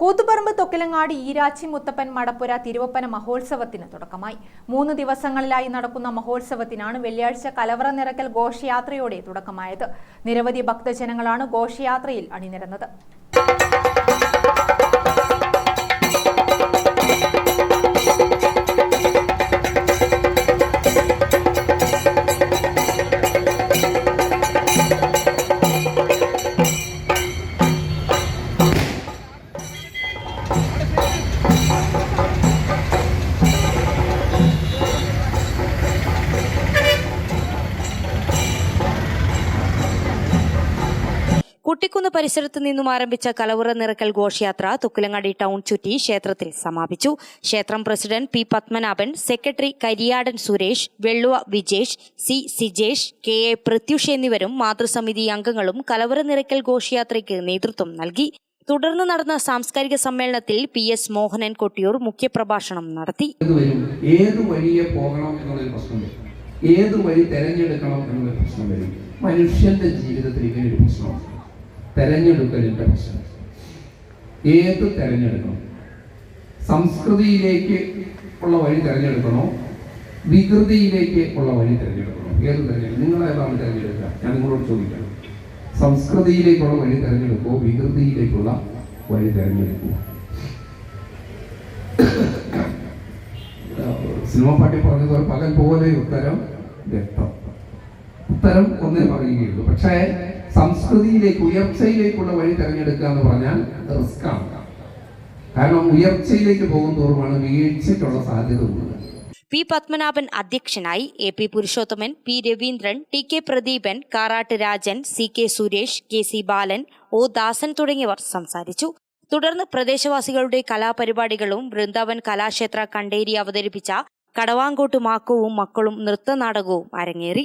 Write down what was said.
കൂത്തുപറമ്പ് തൊക്കിലങ്ങാടി ഈരാച്ചി മുത്തപ്പൻ മടപ്പുര തിരുവപ്പന മഹോത്സവത്തിന് തുടക്കമായി. മൂന്ന് ദിവസങ്ങളിലായി നടക്കുന്ന മഹോത്സവത്തിനാണ് വെള്ളിയാഴ്ച കലവറ നിറക്കൽ ഘോഷയാത്രയോടെ തുടക്കമായത്. നിരവധി ഭക്തജനങ്ങളാണ് ഘോഷയാത്രയിൽ അണിനിരന്നത്. കുട്ടിക്കുന്ന് പരിസരത്ത് നിന്നും ആരംഭിച്ച കലവുറ നിറക്കൽ ഘോഷയാത്ര തുക്കിലങ്ങാടി ടൗൺ ചുറ്റി ക്ഷേത്രത്തിൽ സമാപിച്ചു. ക്ഷേത്രം president P Padmanabhan secretary Kariyadan Suresh Velluva Vijesh C Sijesh K A Prathyush എന്നിവരും മാതൃസമിതി അംഗങ്ങളും കലവറ നിറക്കൽ ഘോഷയാത്രയ്ക്ക് നേതൃത്വം നൽകി. തുടർന്ന് നടന്ന സാംസ്കാരിക സമ്മേളനത്തിൽ പി എസ് മോഹനൻ കൊട്ടിയൂർ മുഖ്യപ്രഭാഷണം നടത്തി. ഏത് വരും. ഏത് വഴി തെരഞ്ഞെടുക്കണം എന്നൊരു പ്രശ്നം വരും. മനുഷ്യന്റെ ജീവിതത്തിൽ ഇങ്ങനെ ഒരു പ്രശ്നമാണ് തെരഞ്ഞെടുക്കലിന്റെ പ്രശ്നം. ഏത് തെരഞ്ഞെടുക്കണം? സംസ്കൃതിയിലേക്ക് ഉള്ള വഴി തിരഞ്ഞെടുക്കണോ? വികൃതിയിലേക്ക് ഉള്ള വഴി തിരഞ്ഞെടുക്കണോ? ഏത് തിരഞ്ഞെടുക്കും നിങ്ങൾ ഏതാണ് തിരഞ്ഞെടുക്കുക? ഞാൻ നിങ്ങളോട് ചോദിക്കണം സംസ്കൃതിയിലേക്കുള്ള വഴി തിരഞ്ഞെടുക്കുമോ വികൃതിയിലേക്കുള്ള വഴി തിരഞ്ഞെടുക്കുമോ സിനിമ പാട്ടി പറഞ്ഞതുപോലെ പകൽ പോലെ ഉത്തരം വ്യക്തം. ഉത്തരം ഒന്നേ പറയുകയുള്ളൂ. പക്ഷേ സംസ്കൃതിയിലേക്ക് ഉയർച്ചയിലേക്കുള്ള വഴി തിരഞ്ഞെടുക്കുക എന്ന് പറഞ്ഞാൽ റിസ്ക് ആണ്. കാരണം ഉയർച്ചയിലേക്ക് പോകും തോറുമാണ് വീഴ്ചയ്ക്കുള്ള സാധ്യത ഉള്ളത് പി പത്മനാഭൻ അധ്യക്ഷനായി A P Purushothaman P Raveendran T K Pradeepan Karat Rajan C K Suresh K C Balan O Dasan തുടങ്ങിയവർ സംസാരിച്ചു. തുടർന്ന് പ്രദേശവാസികളുടെ കലാപരിപാടികളും വൃന്ദാവൻ കലാക്ഷേത്ര കണ്ടേരി അവതരിപ്പിച്ച കടവാങ്കോട്ട് മാക്കവും മക്കളും നൃത്തനാടകവും അരങ്ങേറി.